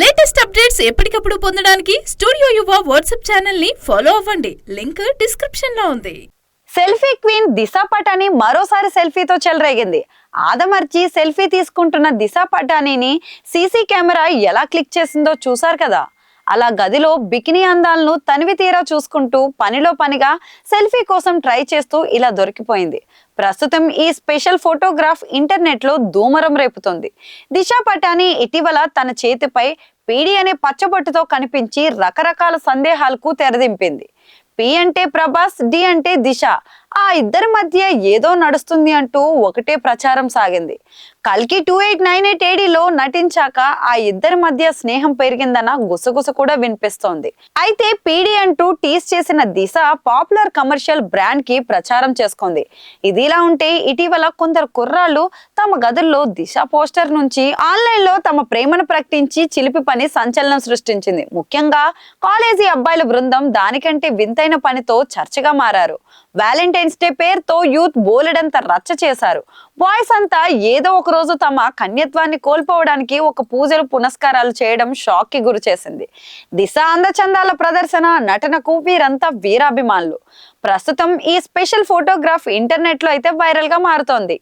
Latest updates ఎప్పటికప్పుడు పొందడానికి studio Yuva WhatsApp ఛానల్ని ఫాలో అవ్వండి. లింక్ డిస్క్రిప్షన్లో ఉంది. సెల్ఫీ క్వీన్ దిశా పటాని మరోసారి సెల్ఫీతో చెలరేగింది. ఆదమర్చి సెల్ఫీ తీసుకుంటున్న దిశా పటానీని సీసీ కెమెరా ఎలా క్లిక్ చేసిందో చూసారు కదా. అలా గదిలో బికినీ అందాలను తనివి తీరా చూసుకుంటూ పనిలో పనిగా సెల్ఫీ కోసం ట్రై చేస్తూ ఇలా దొరికిపోయింది. ప్రస్తుతం ఈ స్పెషల్ ఫోటోగ్రాఫ్ ఇంటర్నెట్లో దూమరం రేపుతోంది. దిశా పటాని ఇటీవల తన చేతిపై పీడి అనే పచ్చబొట్టుతో కనిపించి రకరకాల సందేహాలకు తెరదింపింది. పి అంటే ప్రభాస్ డి అంటే దిశ. ఆ ఇద్దరి మధ్య ఏదో నడుస్తుంది అంటూ ఒకటే ప్రచారం సాగింది. కల్కి టూ ఎయిట్ నైన్ ఎయిట్ ఏడీలో నటించాక ఆ ఇద్దరి మధ్య స్నేహం పెరిగిందన్న గుసగుస కూడా వినిపిస్తోంది. అయితే పీడి అంటూ టీస్ చేసిన దిశ పాపులర్ కమర్షియల్ బ్రాండ్కి ప్రచారం చేసుకుంది. ఇదిలా ఉంటే ఇటీవల కొందరు కుర్రాళ్ళు తమ గదుల్లో దిశ పోస్టర్ నుంచి ఆన్లైన్లో తమ ప్రేమను ప్రకటించి చిలిపి పని సంచలనం సృష్టించింది. ముఖ్యంగా కాలేజీ అబ్బాయిల బృందం దానికంటే వింతైన పనితో చర్చగా మారారు. వ్యాలంటైన్స్ డే పేరుతో యూత్ బోలెడంత రచ్చ చేశారు. బాయ్స్ అంతా ఏదో ఒక రోజు తమ కన్యత్వాన్ని కోల్పోవడానికి ఒక పూజలు పునస్కారాలు చేయడం షాక్కి గురి చేసింది. దిశ అందచందాల ప్రదర్శన నటనకు వీరంతా వీరాభిమానులు. ప్రస్తుతం ఈ స్పెషల్ ఫోటోగ్రాఫ్ ఇంటర్నెట్లో అయితే వైరల్గా మారుతోంది.